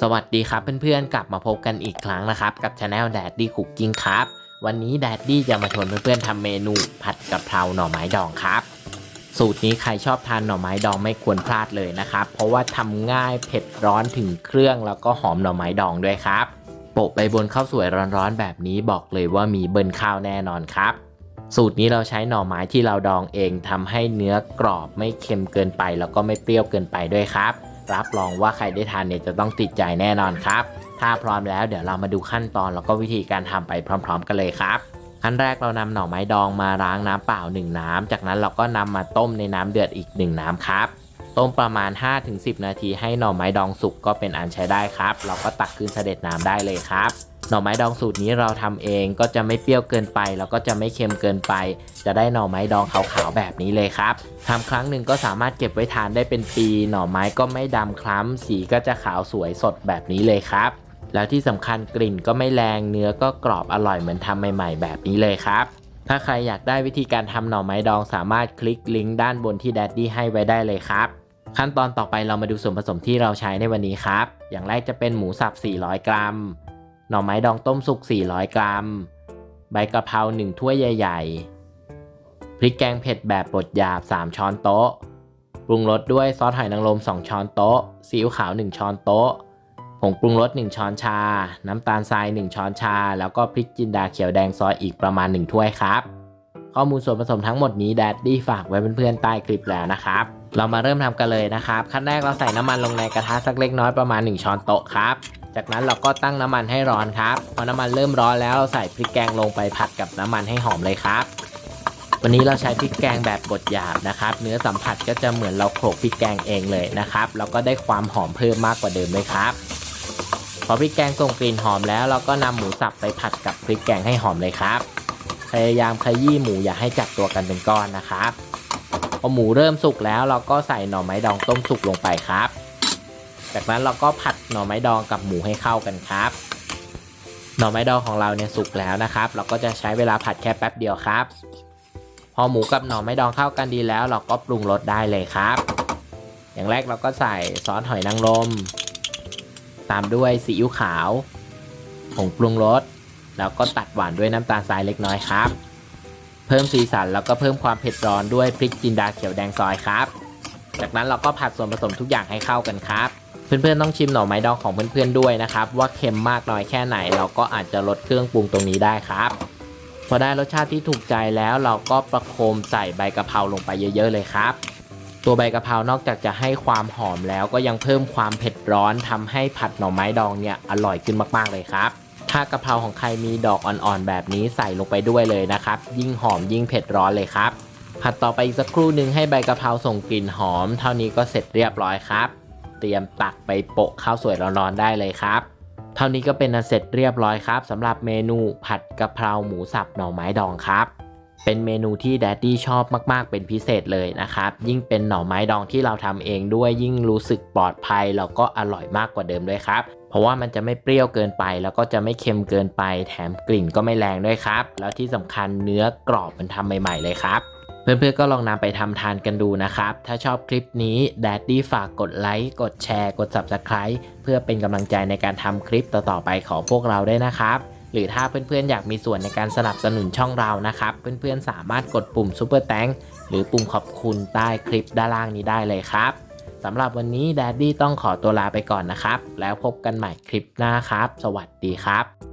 สวัสดีครับเพื่อนๆ กลับมาพบกันอีกครั้งนะครับ กับช anel Daddy Cooking ครับ วันนี้ Daddy จะมาชวนเพื่อนๆทำเมนูผัดกะเพราหน่อไม้ดองครับ สูตรนี้ใครชอบทานหน่อไม้ดองไม่ควรพลาดเลยนะครับ เพราะว่าทำง่ายเผ็ดร้อนถึงเครื่องแล้วก็หอมหน่อไม้ดองด้วยครับโปะไปบนข้าวสวยร้อนๆแบบนี้บอกเลยว่ามีเบิร์นข้าวแน่นอนครับ สูตรนี้เราใช้หน่อไม้ที่เราดองเองทำให้เนื้อกรอบไม่เค็มเกินไป แล้วก็ไม่เปรี้ยวเกินไปด้วยครับ รับรองว่าใครได้ทานเนี่ยจะต้องติดใจแน่นอนครับ ถ้าพร้อมแล้วเดี๋ยวเรามาดูขั้นตอนแล้วก็วิธีการทำไปพร้อม ๆ กันเลยครับขั้นแรกเรานำหน่อไม้ดองมาล้างน้ำเปล่า 1 น้ำจากนั้นเราก็นำมาต้มในน้ำเดือดอีก 1 น้ำครับ ต้มประมาณ 5-10 นาทีให้หน่อไม้ดองสุกก็เป็นอันใช้ได้ครับ เราก็ตักขึ้นเสด็จน้ำได้เลยครับ หน่อไม้ดองสูตรนี้เราทำเองก็จะไม่เปรี้ยวเกินไป แล้วก็จะไม่เค็มเกินไป จะได้หน่อไม้ดองขาวๆแบบนี้เลยครับทำครั้งหนึ่งก็สามารถเก็บไว้ทานได้เป็นปี หน่อไม้ก็ไม่ดำคล้ำสีก็จะขาวสวยสดแบบนี้เลยครับ แล้วที่สำคัญกลิ่นก็ไม่แรงเนื้อก็กรอบอร่อยเหมือนทำใหม่ ๆ แบบนี้เลยครับถ้าใครอยากได้วิธีการทำหน่อไม้ดองสามารถคลิกลิงก์ด้านบนที่แดดดี้ให้ไว้ได้เลยครับ ขั้นตอนต่อไปเรามาดูส่วนผสมที่เราใช้ในวันนี้ครับ อย่างแรกจะเป็นหมูสับ 400 กรัม หน่อไม้ดองต้มสุก 400 กรัม ใบกะเพรา1ถ้วยใหญ่ ๆ พริกแกงเผ็ดแบบบดหยาบ 3 ช้อนโต๊ะ ปรุงรสด้วยซอสหอยนางรม 2 ช้อนโต๊ะ ซีอิ๊วขาว 1 ช้อนโต๊ะ ผงปรุงรส 1 ช้อนชา น้ำตาลทราย 1 ช้อนชา แล้วก็พริกจินดาเขียวแดงซอยอีกประมาณ 1 ถ้วยครับ ข้อมูลส่วนผสมทั้งหมดนี้แดดดี้ฝากไว้เพื่อนๆใต้คลิปแล้วนะครับ เรามาเริ่มทำกันเลยนะครับ ขั้นแรกเราใส่น้ำมันลงในกระทะสักเล็กน้อยประมาณ 1 ช้อนโต๊ะครับ จากนั้นเราก็ตั้งน้ำมันให้ร้อนครับ พอน้ำมันเริ่มร้อนแล้วเราใส่พริกแกงลงไปผัดกับน้ำมันให้หอมเลยครับ วันนี้เราใช้พริกแกงแบบบดหยาบนะครับ เนื้อสัมผัสก็จะเหมือนเราโขลกพริกแกงเองเลยนะครับ แล้วก็ได้ความหอมเพิ่มมากกว่าเดิมเลยครับ พอพริกแกงส่งกลิ่นหอมแล้ว เราก็นำหมูสับไปผัดกับพริกแกงให้หอมเลยครับ พยายามขยี้หมูอย่าให้จับตัวกันเป็นก้อนนะครับ พอหมูเริ่มสุกแล้วเราก็ใส่หน่อไม้ดองต้มสุกลงไปครับ จากนั้นเราก็ผัดหน่อไม้ดองกับหมูให้เข้ากันครับ หน่อไม้ดองของเราเนี่ยสุกแล้วนะครับ เราก็จะใช้เวลาผัดแค่แป๊บเดียวครับ พอหมูกับหน่อไม้ดองเข้ากันดีแล้ว เราก็ปรุงรสได้เลยครับ อย่างแรกเราก็ใส่ซอสหอยนางรม ตามด้วยซีอิ๊วขาวผงปรุงรสแล้วก็ตัดหวานด้วยน้ำตาลทรายเล็กน้อยครับ เพิ่มสีสันแล้วก็เพิ่มความเผ็ดร้อนด้วยพริกจินดาเขียวแดงซอยครับ จากนั้นเราก็ผัดส่วนผสมทุกอย่างให้เข้ากันครับ เพื่อนๆต้องชิมหน่อไม้ดองของเพื่อนๆด้วยนะครับ ว่าเค็มมากน้อยแค่ไหน เราก็อาจจะลดเครื่องปรุงตรงนี้ได้ครับ พอได้รสชาติที่ถูกใจแล้วเราก็ประโคมใส่ใบกะเพราลงไปเยอะ ๆ เลยครับ ตัวใบกะเพรานอกจากจะให้ความหอมแล้วก็ยังเพิ่มความเผ็ดร้อนทำให้ผัดหน่อไม้ดองเนี่ยอร่อยขึ้นมากๆเลยครับถ้ากะเพราของใครมีดอกอ่อนๆแบบนี้ใส่ลงไปด้วยเลยนะครับ ยิ่งหอมยิ่งเผ็ดร้อนเลยครับ ผัดต่อไปอีกสักครู่หนึ่งให้ใบกะเพราส่งกลิ่นหอม เท่านี้ก็เสร็จเรียบร้อยครับ เตรียมตักไปโปะข้าวสวยร้อนๆได้เลยครับ เท่านี้ก็เป็นอันเสร็จเรียบร้อยครับสำหรับเมนูผัดกะเพราหมูสับหน่อไม้ดองครับเป็นเมนูที่แดดดี้ชอบมากๆ เป็นพิเศษเลยนะครับ ยิ่งเป็นหน่อไม้ดองที่เราทำเองด้วยยิ่งรู้สึกปลอดภัยแล้วก็อร่อยมากกว่าเดิมด้วยครับ เพราะว่ามันจะไม่เปรี้ยวเกินไป แล้วก็จะไม่เค็มเกินไป แถมกลิ่นก็ไม่แรงด้วยครับ แล้วที่สำคัญเนื้อกรอบมันทำใหม่ ๆ เลยครับ เพื่อนๆก็ลองนำไปทำทานกันดูนะครับ ถ้าชอบคลิปนี้แดดดี้ฝากกดไลค์ กดแชร์ กด Subscribe เพื่อเป็นกำลังใจในการทำคลิปต่อๆไปของพวกเราได้นะครับ หรือถ้าเพื่อนๆอยากมีส่วนในการสนับสนุนช่องเรานะครับ เพื่อนๆสามารถกดปุ่ม Super t h a n k หรือปุ่มขอบคุณใต้คลิปด้านล่างนี้ได้เลยครับสำหรับวันนี้แดดดี้ต้องขอตัวลาไปก่อนนะครับ แล้วพบกันใหม่คลิปหน้าครับ สวัสดีครับ